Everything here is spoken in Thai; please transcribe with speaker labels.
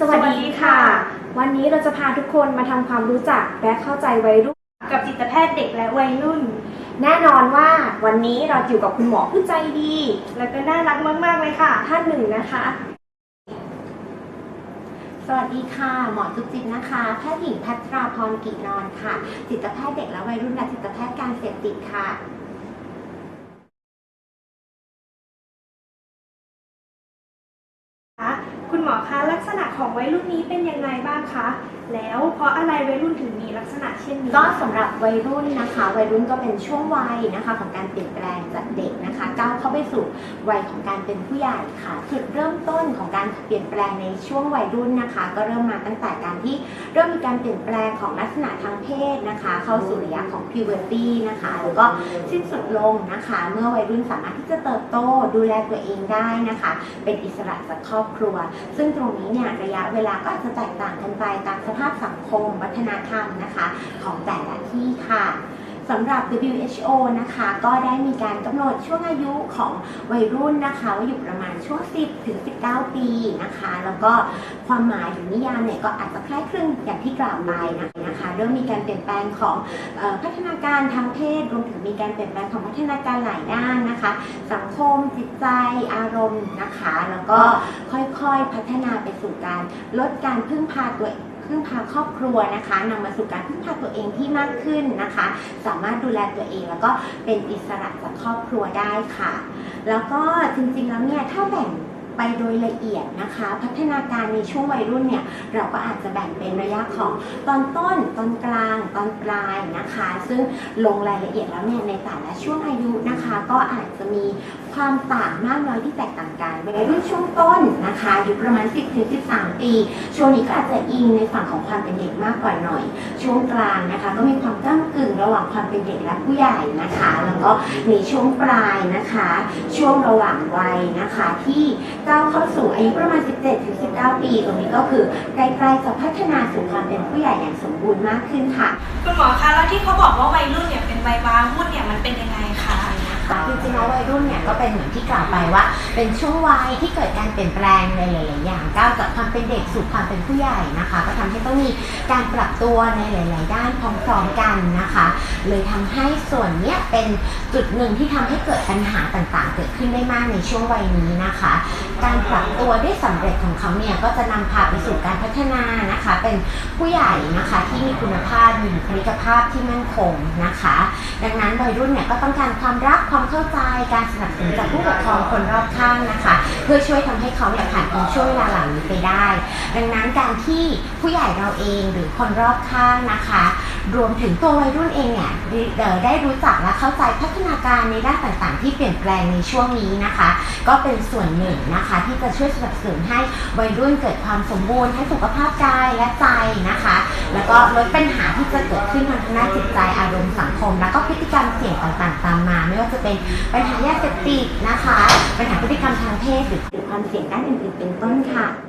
Speaker 1: สวัสดีค่ะ วันนี้เราจะพาทุกคนมาทำความรู้จักและเข้าใจวัยรุ่น
Speaker 2: กับจิตแพทย์เด็กและวัยรุ่น
Speaker 1: แน่นอนว่าวันนี้เราอยู่กับคุณหมอผู้ใจดี
Speaker 2: แล้วก็น่ารักมากๆเลยค่ะ
Speaker 1: ท่านหนึ่งนะคะ
Speaker 3: สวัสดีค่ะ หมอจุ๊บจิ๊บนะคะ แพทย์หญิงพัทราพรกิจนอนค่ะ จิตแพทย์เด็กและวัยรุ่นและจิตแพทย์การเสพติดค่ะ
Speaker 2: คุณหมอคะลักษณะของวัยรุ่นนี้เป็นยังไงบ้างคะ แล้วเพราะอะไรวัยรุ่นถึงมีลักษณะเช่นนี้
Speaker 3: ก็สำหรับวัยรุ่นนะคะ วัยรุ่นก็เป็นช่วงวัยนะคะของการเปลี่ยนแปลงจากเด็กนะคะก้าวเข้าไปสู่วัยของการเป็นผู้ใหญ่ค่ะจุดเริ่มต้นของการเปลี่ยนแปลงในช่วงวัยรุ่นนะคะ ก็เริ่มมาตั้งแต่การที่เริ่มมีการเปลี่ยนแปลงของลักษณะทางเพศนะคะ เข้าสู่ระยะของ puberty นะคะแล้วก็สิ้นสุดลงนะคะ เมื่อวัยรุ่นสามารถที่จะเติบโตดูแลตัวเองได้นะคะ เป็นอิสระจากครอบครัวซึ่งตรงนี้เนี่ยระยะเวลาก็อาจจะแตกต่างกันไปตามสภาพสังคม วัฒนธรรมนะคะ ของแต่ละที่ค่ะ สำหรับ WHO นะคะ ก็ได้มีการกำหนดช่วงอายุของวัยรุ่นนะคะว่าอยู่ประมาณช่วง 10 ถึง 19 ปีนะคะ แล้วก็ความหมายหรือนิยามเนี่ยก็อาจจะคล้ายคลึงอย่างที่กล่าวไปนะคะเริ่มมีการเปลี่ยนแปลงของออพัฒนาการทางเพศรวมถึงมีการเปลี่ยนแปลงของพัฒนาการหลายด้านนะคะ สังคมจิตใจอารมณ์นะคะ แล้วก็ค่อยๆพัฒนาไปสู่การลดการพึ่งพาตัว พึ่งพาครอบครัวนะคะนำมาสู่การพึ่งพาตัวเองที่มากขึ้นนะคะ สามารถดูแลตัวเองแล้วก็เป็นอิสระจากครอบครัวได้ค่ะ แล้วก็จริงๆแล้วเนี่ยถ้าแบ่งไปโดยละเอียดนะคะ พัฒนาการในช่วงวัยรุ่นเนี่ยเราก็อาจจะแบ่งเป็นระยะของตอนต้น ตอนกลาง ตอนปลายนะคะ ซึ่งลงรายละเอียดแล้วเนี่ยในแต่ละช่วงอายุนะคะ ก็อาจจะมีความต่างมากน้อยที่แตกต่างกันวัยรุ่นช่วงต้นนะคะอยู่ประมาณ 10-13 ปี ช่วงนี้ก็อาจจะอิงในฝั่งของความเป็นเด็กมากกว่าหน่อย ช่วงกลางนะคะ ก็มีความก้ากึ่งระหว่างความเป็นเด็กและผู้ใหญ่นะคะ แล้วก็ในช่วงปลายนะคะ ช่วงระหว่างวัยนะคะ ที่ก้าวเข้าสู่อายุประมาณ 17-19 ปี ตรงนี้ก็คือใกล้ๆจะพัฒนาสู่ความเป็นผู้ใหญ่อย่างสมบูรณ์มากขึ้นค่ะ
Speaker 2: คุณหมอคะแล้วที่เขาบอกว่าวัยรุ่นเนี่ยเป็นวัยว้าวุ่นเนี่ย นเนี่ย
Speaker 3: ก็เป็นเหมือนที่กล่าวไปว่า เป็นช่วงวัยที่เกิดการเปลี่ยนแปลงในหลายๆอย่างก้าวจากความเป็นเด็กสู่ความเป็นผู้ใหญ่นะคะ ก็ทำให้ต้องมีการปรับตัวในหลาย ๆ ด้านพ ร้อมๆกันนะคะ เลยทำให้ส่วนเนี้ยเป็นจุดหนึ่งที่ทำให้เกิดปัญหาต่างๆ เกิดขึ้นได้มากในช่วงวัยนี้นะคะ การปรับตัวได้สำเร็จของเขาเนี่ยก็จะนำพาไปสู่การพัฒนานะคะ เป็นผู้ใหญ่นะคะที่มีคุณภาพมีบุคลิกภาพที่มั่นคงนะคะ ดังนั้นวัยรุ่นเนี่ยก็ต้องการความรักความเข้าใจการสนับสนุนจากผู้ปกครองคนรอบข้างนะคะ เพื่อช่วยทำให้เขาเนี่ยผ่านพ้นช่วงเวลาเหล่านี้ไปได้ ดังนั้นการที่ผู้ใหญ่เราเองหรือคนรอบข้างนะคะรรวมถึงตัววัยรุ่นเองเนี่ยได้เอ่อได้รู้จักและเข้าใจพัฒนาการในด้านต่างๆ ที่เปลี่ยนแปลงในช่วงนี้นะคะ ก็เป็นส่วนหนึ่งนะคะ ที่จะช่วยสนับสนุนให้วัยรุ่นเกิดความสมบูรณ์ทั้งสุขภาพกายและใจนะคะ แล้วก็ลดปัญหาที่จะเกิดขึ้นทางด้านจิตใจอารมณ์สังคม แล้วก็พฤติกรรมเสี่ยงต่างๆ ตามมา ไม่ว่าจะเป็นปัญหายาเสพติดนะคะ ปัญหาพฤติกรรมทางเพศหรือความเสี่ยงด้านอื่นๆเป็นต้นค่ะ